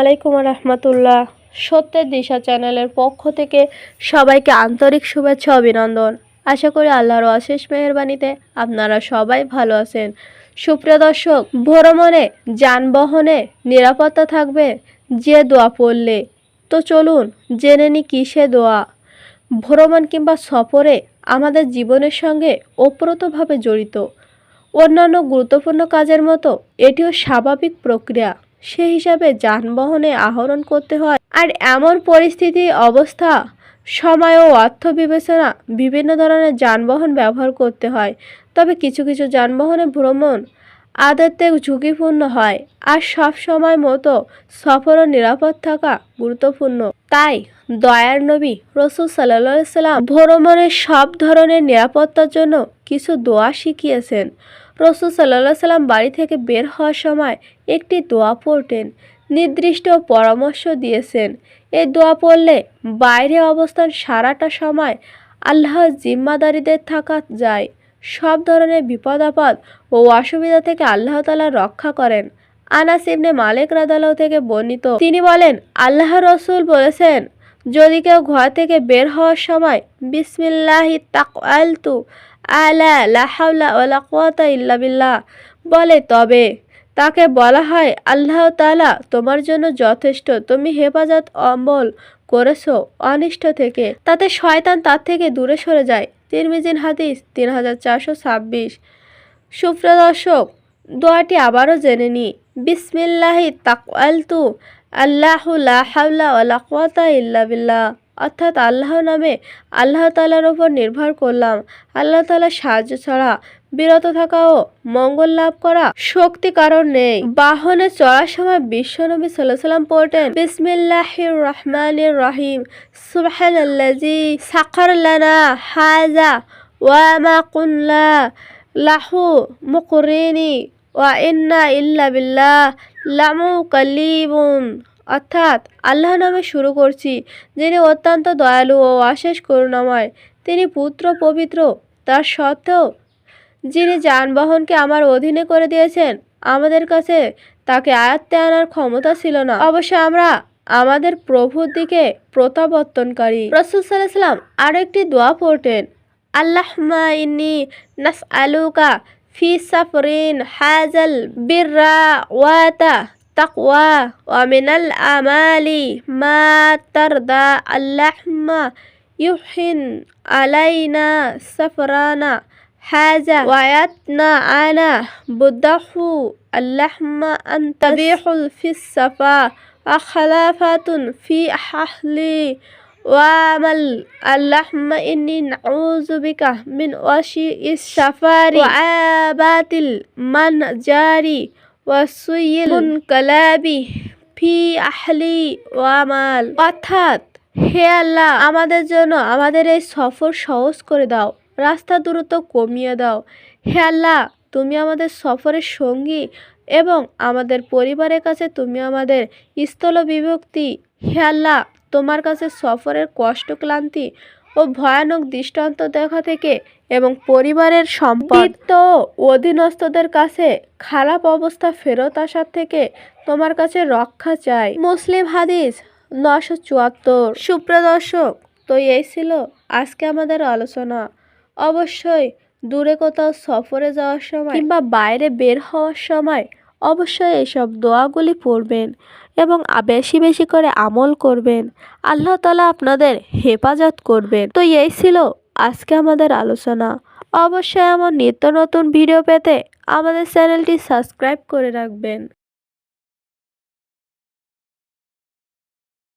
আলাইকুম রহমতুল্লাহ সত্যের দিশা চ্যানেলের পক্ষ থেকে সবাইকে আন্তরিক শুভেচ্ছা অভিনন্দন। আশা করি আল্লাহর অশেষ মেহরবানিতে আপনারা সবাই ভালো আছেন। সুপ্রিয় দর্শক, ভ্রমণে, যানবাহনে নিরাপত্তা থাকবে যে দোয়া পড়লে। তো চলুন জেনে নি কিসে দোয়া। ভ্রমণ কিংবা সফরে আমাদের জীবনের সঙ্গে ওতপ্রোতভাবে জড়িত। অন্যান্য গুরুত্বপূর্ণ কাজের মতো এটিও স্বাভাবিক প্রক্রিয়া। সেই হিসাবে যানবাহনে আহরণ করতে হয়। আর এমন পরিস্থিতি, অবস্থা, সময় ও অর্থ বিবেচনা বিভিন্ন ধরনের যানবাহন ব্যবহার করতে হয়। তবে কিছু কিছু যানবাহনে ভ্রমণ আদতে ঝুঁকিপূর্ণ হয় আর সব সময় মতো সফর ও নিরাপদ থাকা গুরুত্বপূর্ণ। তাই দয়ার নবী রসুল সাল্লা সাল্লাম ভ্রমণের সব ধরনের নিরাপত্তার জন্য কিছু দোয়া শিখিয়েছেন। রসুল সাল্লা সাল্লাম বাড়ি থেকে বের হওয়ার সময় একটি দোয়া পড়তেন। নির্দিষ্ট পরামর্শ দিয়েছেন। এই দোয়া পড়লে বাইরে অবস্থান সারাটা সময় আল্লাহর জিম্মাদারিদের থাকা যায়। সব ধরনের বিপদ আপদ ও অসুবিধা থেকে আল্লাহ তালা রক্ষা করেন। আনাস ইবনে মালিক রাদালাহ থেকে বর্ণিত, তিনি বলেন, আল্লাহ রসুল বলেছেন, যদি কেউ ঘর থেকে বের হওয়ার সময় বিসমিল্লাহি তাকআলতু আলা, লা হাওলা ওয়ালা কুওয়াতা ইল্লা বিল্লাহ। বলে, তবে তাকে বলা হয়, আল্লাহ তাআলা তোমার জন্য যথেষ্ট। তুমি হেফাজত অম্বল করেছ অনিষ্ট থেকে। তাতে শয়তান তার থেকে দূরে সরে যায়। তিরমিজিন হাদিস তিন হাজার চারশো ছাব্বিশ। সুপ্রিয় দর্শক, দোয়াটি আবারও জেনে নি। বিসমিল্লাহি তাকআলতু আল্লাহ লা হাওলা ওয়ালা কুওয়াতা ইল্লা বিল্লাহ। অর্থাৎ আল্লাহ নামে আল্লাহ তালার ওপর নির্ভর করলাম। আল্লাহ তালার সাহায্য ছাড়া বিরত থাকা ও মঙ্গল লাভ করা শক্তি কারণ নেই। বাহনে চড়ার সময় বিশ্বনবী সাল্লাহ সাল্লাম পড়তেন, বিসমিল্লাহির রহমানির রহিম সুবহান আল্লাজি সাখার লানা হাজা ওয়া মা কুল্লা লাহু মুকরিনি ওয়া ইন্না ইল্লা বিল্লাহ লামু কালিবুন অর্থাৎ আল্লাহ নামে শুরু করছি। যিনি অত্যন্ত দয়ালু ও অশেষ করুণাময়, তিনি পুত্র পবিত্র, তার সত্ত্বেও যিনি যানবাহনকে আমার অধীনে করে দিয়েছেন, আমাদের কাছে তাকে আয়ত্তে আনার ক্ষমতা ছিল না। অবশ্য আমরা আমাদের প্রভুর দিকে প্রত্যাবর্তনকারী। রসুল সাল্লাম আরও একটি দোয়া পড়তেন আল্লাহ নাস আলুকা ফি সাফরিন হাজাল বিররা ওয়াতা التقوى ومن الأمال ما ترضى اللحم. يحن علينا سفرنا هذا ويتنا أنا بدح اللحم. أن تبيح في الصفا وخلافة في ححلي وامل اللحم إني نعوذ بك من وشي السفاري وعابات المنجاري ওয়াসুইল কলাবি ফি আহলি ওয়ামাল অর্থাৎ, হে আল্লাহ, আমাদের জন্য আমাদের এই সফর সহজ করে দাও, রাস্তা দূরত্ব কমিয়ে দাও। হে আল্লাহ, তুমি আমাদের সফরের সঙ্গী এবং আমাদের পরিবারের কাছে তুমি আমাদের স্থল বিভক্তি। হে আল্লাহ, তোমার কাছে সফরের কষ্ট ক্লান্তি ও ভয়ানক দৃষ্টান্ত দেখা থেকে এবং পরিবারের সম্পদ। ও অধীনস্থদের কাছে খারাপ অবস্থা ফেরত আসার থেকে তোমার কাছে রক্ষা চাই। মুসলিম হাদিস নশো চুয়াত্তর। সুপ্রদর্শক তো এই ছিল আজকে আমাদের আলোচনা। অবশ্যই দূরে কোথাও সফরে যাওয়ার সময় কিংবা বাইরে বের হওয়ার সময় অবশ্যই এসব দোয়াগুলি পড়বেন এবং বেশি বেশি করে আমল করবেন। আল্লাহ তালা আপনাদের হেফাজত করবেন। তো এই ছিল আজকে আমাদের আলোচনা। অবশ্যই আমার নিত্য নতুন ভিডিও পেতে আমাদের চ্যানেলটি সাবস্ক্রাইব করে রাখবেন।